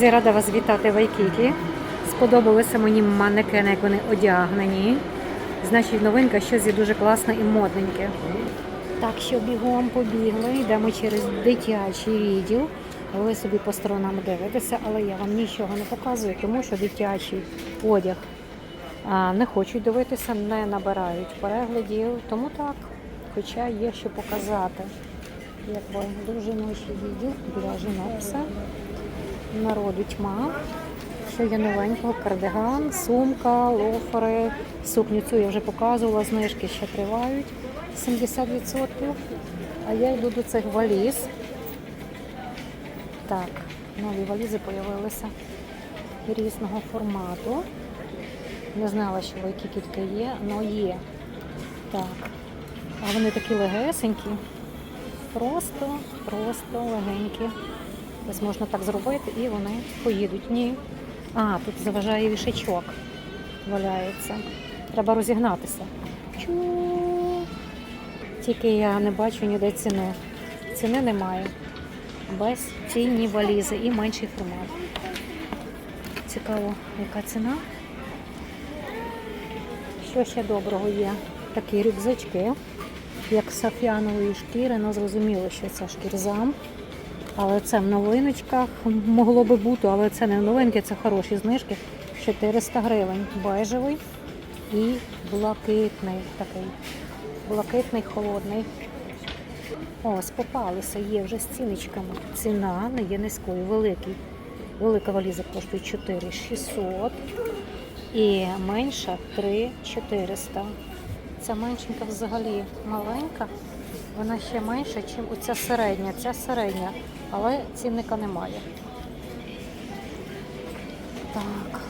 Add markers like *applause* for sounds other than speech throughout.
Друзі, рада вас вітати в Айкікі. Сподобалися мені манекени, як вони одягнені. Значить, новинка щось є дуже класне і модненьке. Так що бігом побігли, йдемо через дитячий відділ. Ви собі по сторонам дивитеся, але я вам нічого не показую, тому що дитячий одяг не хочуть дивитися, не набирають переглядів. Тому так, хоча є що показати. Якби дуже ночі відділ для жінок все. Народу тьма. Що є новенького? Кардиган, сумка, лофери, сукню цю я вже показувала, знижки ще тривають 70%. А я йду до цих валіз. Так, нові валізи з'явилися різного формату. Не знала, що які таке є, але є. Так. А вони такі легесенькі. Просто, просто легенькі. Ось можна так зробити і вони поїдуть. Ні. А, тут заважає вішачок. Валяється. Треба розігнатися. Чу. Тільки я не бачу ніде ціни. Ціни немає. Без цінні валізи і менший формат. Цікаво, яка ціна. Що ще доброго є? Такі рюкзачки, як з сафянової шкіри, ну зрозуміло, що це шкірзам. Але це в новиночках могло би бути, але це не новинки, це хороші знижки. 400 гривень. Бежевий і блакитний такий. Блакитний, холодний. Ось, попалися, є вже з ціночками. Ціна не є низькою, великий. Велика валіза коштує 4600 і менша 3400. Ця меншенька взагалі маленька. Вона ще менша, ніж оця середня. Ця середня, але цінника немає. Так,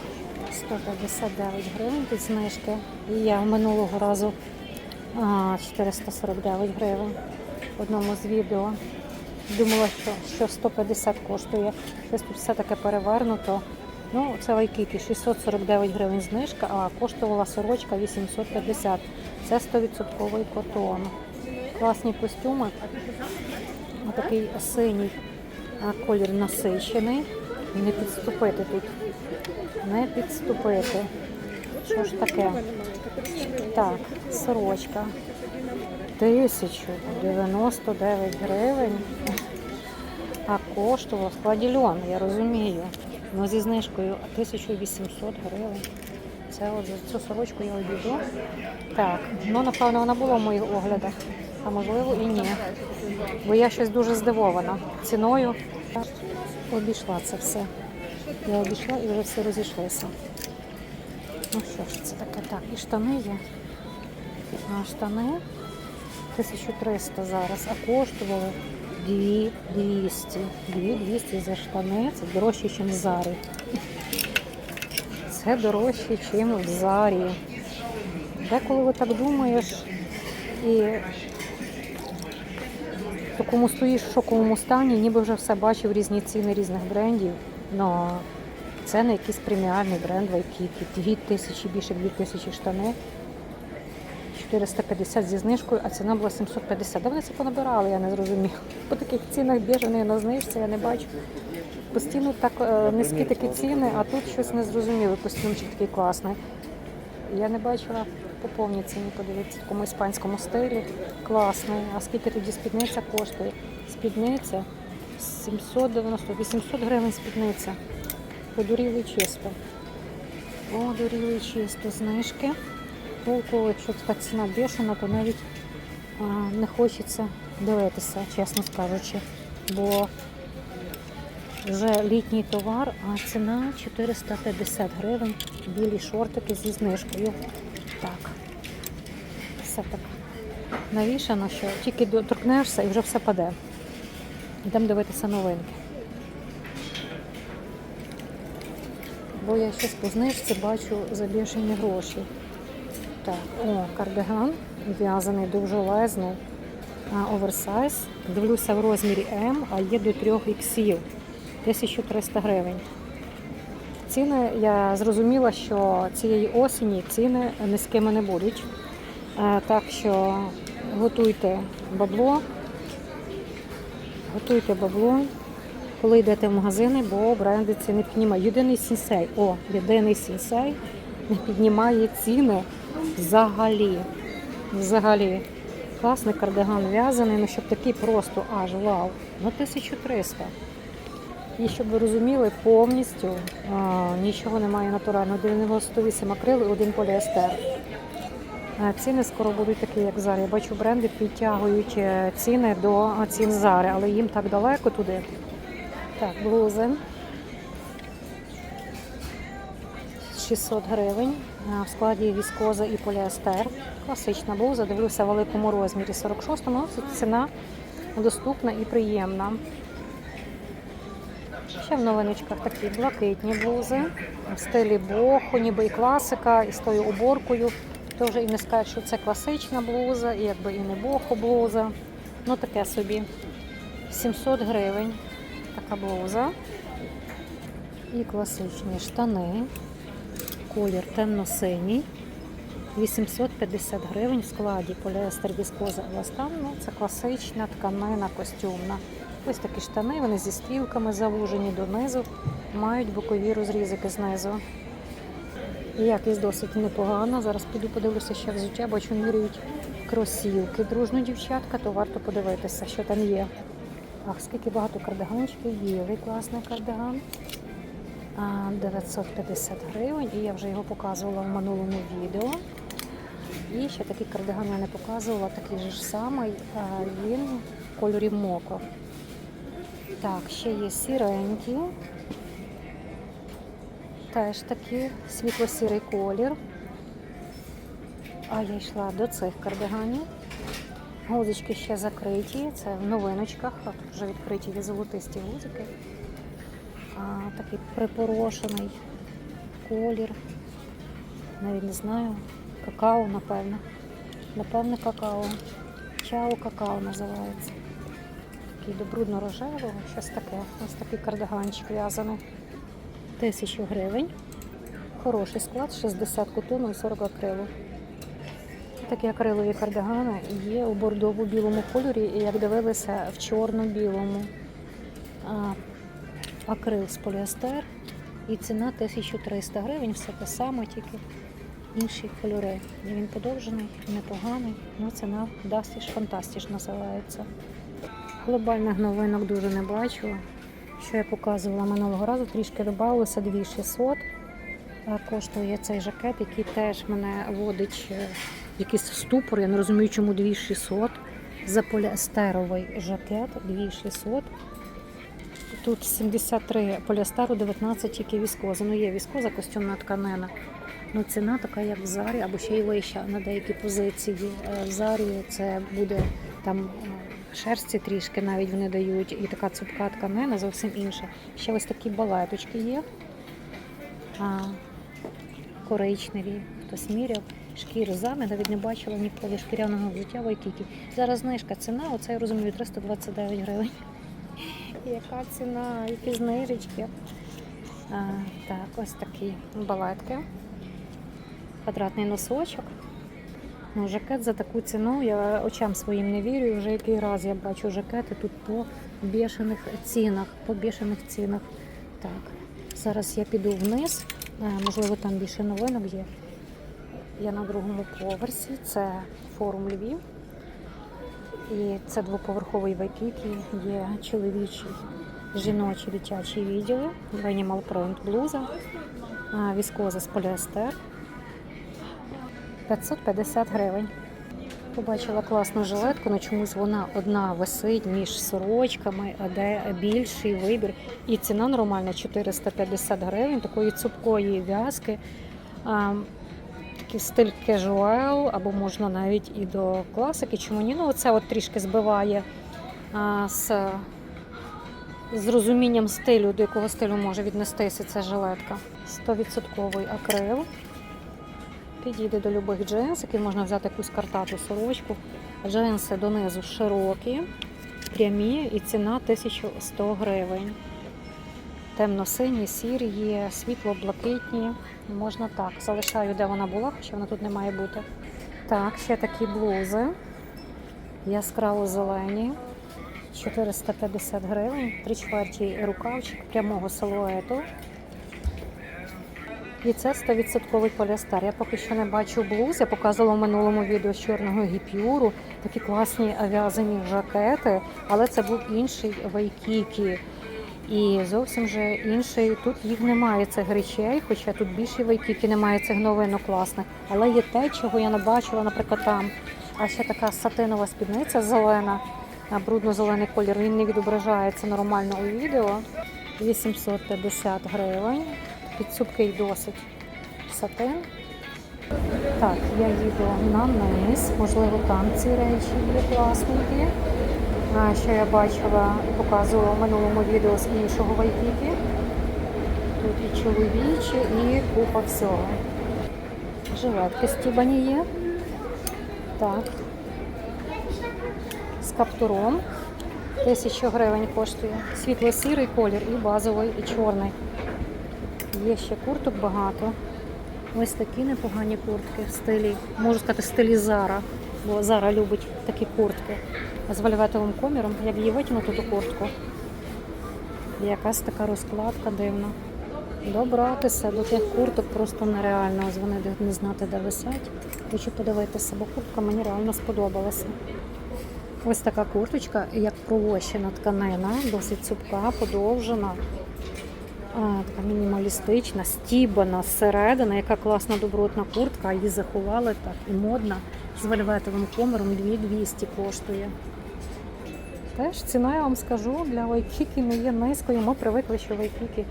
159 гривень від знижки. І я минулого разу а, 449 гривень в одному з відео. Думала, що, що 150 коштує. Щось тут все таке перевернуто. Ну, це вайкіки 649 гривень знижка, а коштувала сорочка 850. Це 100% котон. Класні костюми. Такий синій колір насичений. Не підступити тут. Не підступити. Що ж таке? Так, сорочка. 1099 гривень. А коштувала в складі льон, я розумію. Ну зі знижкою 1800 гривень. Це от цю сорочку я обійду. Так, ну напевно вона була в моїх оглядах, а можливо і ні. Бо я щось дуже здивована ціною. Обійшла це все. Я обійшла і вже все розійшлося. Ну що ж це таке? Так, і штани є. А штани 1300 зараз, а коштували 2200. 2200 за штани. Це дорожче, ніж в Зарі. Це дорожче, ніж в Зарі. Деколи ви так думаєш і в такому стоїш в шоковому стані, ніби вже все бачив різні ціни різних брендів. Но це не якийсь преміальний бренд Вайкікі. 2000, більше 2000 штани. 450 зі знижкою, а ціна була 750. Де вони це понабирали, я не зрозуміла. По таких цінах біженої на знижці я не бачу. Постійно так е, низькі такі ціни, а тут щось не зрозуміло. Костюмчик такий класний. Я не бачила по повній ціні, подивіться, в такому іспанському стилі. Класний. А скільки тоді спідниця коштує? Спідниця 790, 800 гривень спідниця. Подуріли чисто. Подуріли чисто знижки. Толку, якщо така ціна бешена, то навіть а, не хочеться дивитися, чесно скажучи. Бо вже літній товар, а ціна 450 гривень, білі шортики зі знижкою. Так, все так навішано, що тільки доторкнешся і вже все паде. Йдемо дивитися новинки. Бо я щось по бачу забільшені гроші. Так, о, кардиган в'язаний довжелезний, оверсайз. Дивлюся в розмірі М, а є до 3 іксів. 1300 гривень. Ціни я зрозуміла, що цієї осені ціни низькими не будуть. Е, Так що готуйте бабло, готуйте бабло коли йдете в магазини, бо бренди ціни не піднімають. Єдиний сінсей, о, єдиний сінсей не піднімає ціни взагалі. Взагалі. Класний кардиган в'язаний, ну щоб такий просто аж вау. На 1300. І щоб ви розуміли, повністю а, нічого немає натурального. 98 акрил і один поліестер. Е, Ціни скоро будуть такі, як зараз. Я бачу, бренди підтягують е, ціни до цін зари, але їм так далеко туди. Так, блузи. 600 гривень. е, В складі віскоза і поліестер. Класична блуза. Дивлюся в великому розмірі 46-му. Це ціна доступна і приємна. Ще в новиночках такі блакитні блузи в стилі боху, ніби і класика, і з тою Теж і не скажуть, що це класична блуза, і якби і не боху блуза. Ну таке собі. 700 гривень така блуза. І класичні штани. Колір темно-синій. 850 гривень в складі поліестер віскоза еластан. Ну, це класична тканина костюмна. Ось такі штани, вони зі стрілками завужені донизу, мають бокові розрізики знизу. Якість досить непогана. Зараз піду подивлюся ще взуття, бачу міряють кросівки. Дружно дівчатка, то варто подивитися, що там є. Ах, скільки багато кардиганчиків, білий класний кардиган. 950 гривень, і я вже його показувала в минулому відео. І ще такий кардиган я не показувала, такий же ж самий, він в кольорі моко. Так, ще є сіренькі. Теж такий світло-сірий колір. А я йшла до цих кардиганів. Гузочки ще закриті, це в новиночках, вже відкриті є золотисті гузики. А, такий припорошений колір. Навіть не знаю. Какао, напевно. Напевно, какао. Чао какао називається. Такий до брудно-рожевого, щось таке. Ось такий кардиганчик в'язаний. Тисячу гривень. Хороший склад, 60 котону і 40 акрилу. Такі акрилові кардигани є у бордово-білому кольорі, і як дивилися, в чорно-білому. Акрил з поліестер і ціна 1300 гривень, все те саме, тільки інші кольори. І Він подовжений, непоганий, ну ціна Дастіш Фантастіш називається. Глобальних новинок дуже не бачу. Що я показувала минулого разу, трішки додалося 2600. Е, Коштує цей жакет, який теж мене водить е, якийсь ступор. Я не розумію, чому 2600. За поліестеровий жакет 2600. Тут 73 поліестеру, 19 тільки віскоза. Ну є віскоза, костюмна тканина. Ну ціна така, як в Зарі, або ще й вища на деякі позиції. Е, В Зарі це буде там шерсті трішки навіть вони дають, і така цупка тканина зовсім інша. Ще ось такі балеточки є. А, коричневі, хтось міряв. Шкіру зами, навіть не бачила ніколи шкіряного взуття в Айкікі. Зараз знижка ціна, оце я розумію, 329 гривень. *laughs* Яка ціна, які знижечки. А, так, ось такі балетки. Квадратний носочок. Жакет за таку ціну, я очам своїм не вірю. Вже який раз я бачу жакети тут по бешених цінах. По бешених цінах. Так, зараз я піду вниз. Е, Можливо, там більше новинок є. Я на другому поверсі. Це форум Львів. І це двоповерховий вайкікі, є чоловічий, жіночий, дитячий відділи, Animal Print блуза, віскоза з поліестер. 550 гривень. Побачила класну жилетку, але чомусь вона одна висить між сорочками, а де більший вибір. І ціна нормальна 450 гривень, такої цупкої в'язки. Такий стиль кежуал, або можна навіть і до класики. Чому ні? Ну, оце от трішки збиває а, з, з розумінням стилю, до якого стилю може віднестися ця жилетка. 100% акрил. Підійде до любих джинсиків, можна взяти якусь картату сорочку. Джинси донизу широкі, прямі і ціна 1100 гривень. Темно-сині, сірі світло-блакитні. Можна так. Залишаю, де вона була, хоча вона тут не має бути. Так, ще такі блузи. Яскраво зелені. 450 гривень, три чверті рукавчик прямого силуету. І це 100% поліестер. Я поки що не бачу блуз. Я показувала в минулому відео з чорного гіпюру. Такі класні в'язані жакети, але це був інший вайкікі. І зовсім же інший. Тут їх немає цих речей, хоча тут більше вайкікі немає цих новинок класних. Але є те, чого я не бачила, наприклад, там. А ще така сатинова спідниця зелена, брудно-зелений колір. Він не відображається нормально у відео. 850 гривень. Цупкий досить сатин. Так, я їду на низ. Можливо, там ці речі є класненькі. Що я бачила і показувала в минулому відео з іншого вайкіки. Тут і чоловічі, і купа всього. Жилетки стібані є. Так. З каптуром. Тисячу гривень коштує. Світло-сірий колір і базовий, і чорний. Є ще курток багато. Ось такі непогані куртки в стилі, можу сказати, стилі Зара. Бо Зара любить такі куртки з вольветовим коміром. Як її витягнути ту куртку. Якась така розкладка дивна. Добратися до тих курток просто нереально. Ось вони не знати, де висять. Хочу подивитися, бо куртка мені реально сподобалася. Ось така курточка, як провощена тканина, досить цупка, подовжена. Така мінімалістична, стібана зсередини, яка класна добротна куртка, її заховали так і модна. З вельветовим коміром 2200 коштує. Теж ціна, я вам скажу, для Вайкіки не є низькою. Ми привикли, що Вайкіки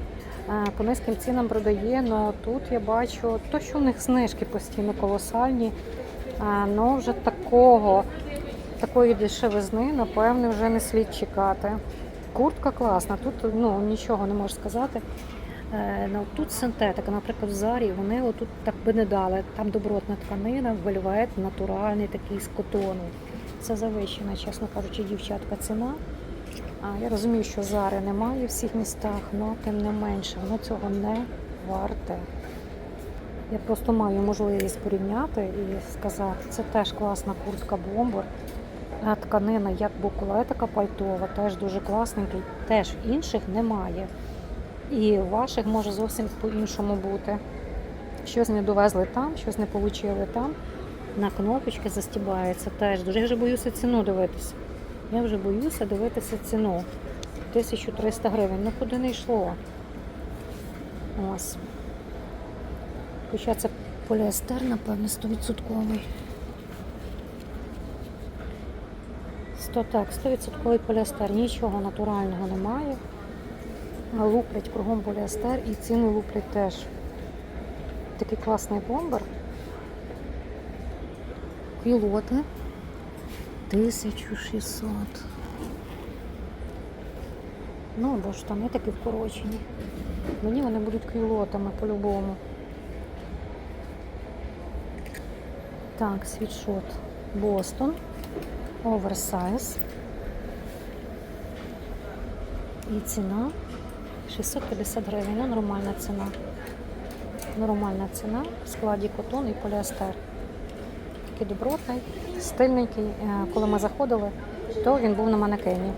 е, по низьким цінам продає, але тут я бачу, то, що в них знижки постійно колосальні, але вже такого, такої дешевизни, напевне, вже не слід чекати. Куртка класна, тут ну, нічого не можу сказати. Е, ну, Тут синтетика, наприклад, в Зарі вони отут так би не дали. Там добротна тканина, вельвет, натуральний такий з котону. Це завищена, чесно кажучи, дівчатка ціна. А я розумію, що зари немає в всіх містах, але тим не менше, воно цього не варте. Я просто маю можливість порівняти і сказати, це теж класна куртка бомбер. А тканина як букле, така пальтова, теж дуже класненький. Теж інших немає. І ваших може зовсім по-іншому бути. Щось не довезли там, щось не отримали там. На кнопочки застібається теж. Дуже я вже боюся ціну дивитися. Я вже боюся дивитися ціну. 1300 гривень. Ну куди не йшло. Ось. Хоча це поліестер, напевне, 100%. 100, так, 100% поліестер, нічого натурального немає. Луплять кругом поліестер і ціни луплять теж. Такий класний бомбер. Кілоти 1600. Ну, бо штани такі вкорочені. Мені вони будуть квілотами по-любому. Так, світшот Бостон. Оверсайз. І ціна 650 гривень. Ну, нормальна ціна. Нормальна ціна в складі котон і поліестер. Такий добротний, стильненький. Е, Коли ми заходили, то він був на манекені.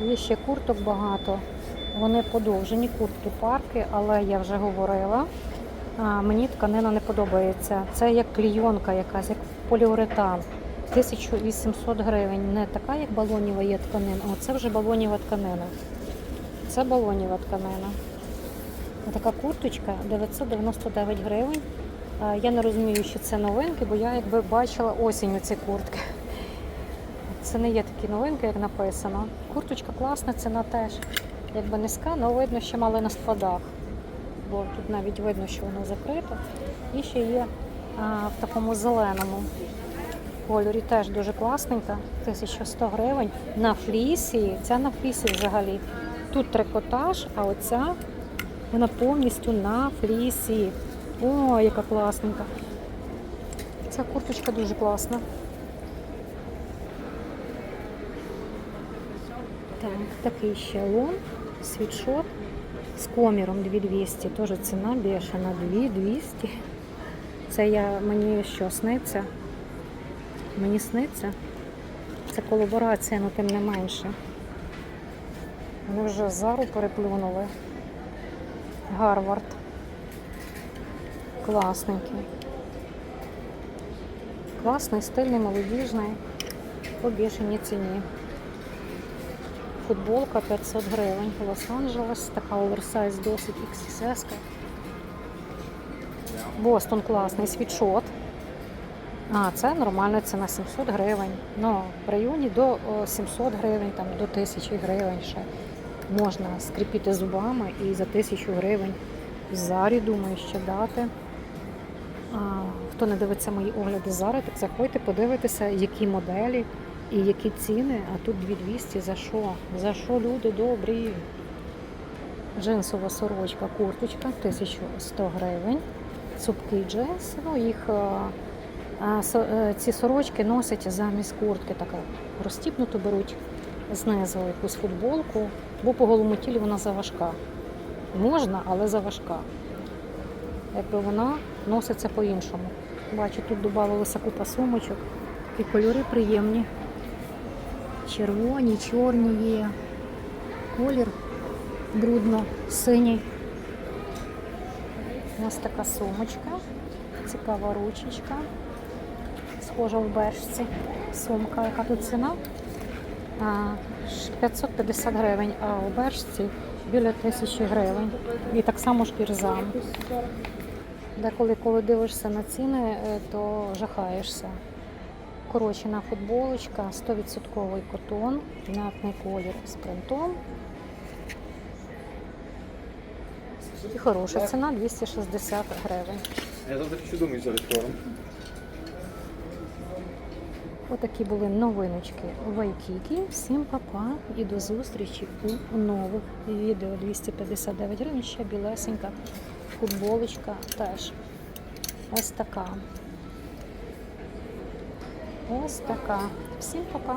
Є ще курток багато. Вони подовжені, куртки парки, але я вже говорила. Мені тканина не подобається. Це як клійонка якась, як поліуретан. 1800 гривень. Не така, як балоніва є тканина, а це вже балоніва тканина. Це балоніва тканина. Така курточка 999 гривень. Я не розумію, що це новинки, бо я якби бачила осінню ці куртки. Це не є такі новинки, як написано. Курточка класна, ціна теж якби низька, але видно, що мали на складах. Бо тут навіть видно, що воно закрито. І ще є а, в такому зеленому кольорі теж дуже класненька. 1100 гривень. На флісі. Ця на флісі взагалі. Тут трикотаж, а оця вона повністю на флісі. О, яка класненька. Ця курточка дуже класна. Так, такий ще лон, світшот з коміром 2200. Теж ціна бешена 2200. Це я мені що сниться? Мені сниться. Це колаборація, але тим не менше. Вони вже зару переплюнули. Гарвард. Класненький. Класний, стильний, молодіжний. По бішеній ціні. Футболка 500 гривень. Лос-Анджелес. Така оверсайз досить XXS. Бостон класний світшот. А, це нормальна ціна 700 гривень. Ну, в районі до 700 гривень, там, до 1000 гривень ще можна скріпіти зубами і за 1000 гривень в зарі, думаю, ще дати. А, хто не дивиться мої огляди зараз, так заходьте, подивитися, які моделі і які ціни. А тут 2200 за що? За що люди добрі? Джинсова сорочка, курточка 1100 гривень. Цупкий джинс. Ну, їх е, ці сорочки носять замість куртки, така розтіпнуту беруть знизу якусь футболку, бо по голому тілі вона заважка. Можна, але заважка. Якби вона носиться по-іншому. Бачу, тут додавалося купа сумочок. Такі кольори приємні. Червоні, чорні є. Колір брудно, синій. Ось така сумочка. Цікава ручечка. Схожа в бершці. Сумка, яка тут ціна? 550 гривень, а у бершці біля 1000 гривень. І так само шкірзам. Деколи, коли дивишся на ціни, е, то жахаєшся. Корочена футболочка, 100% котон, м'ятний колір з принтом. І хороша ціна 260 гривень. Я завтра ще думаю за рекордом. Отакі були новиночки Вайкікі. Всім папа і до зустрічі у нових відео. 259 гривень, ще білесенька футболочка теж. Ось така. Ось така. Всім папа.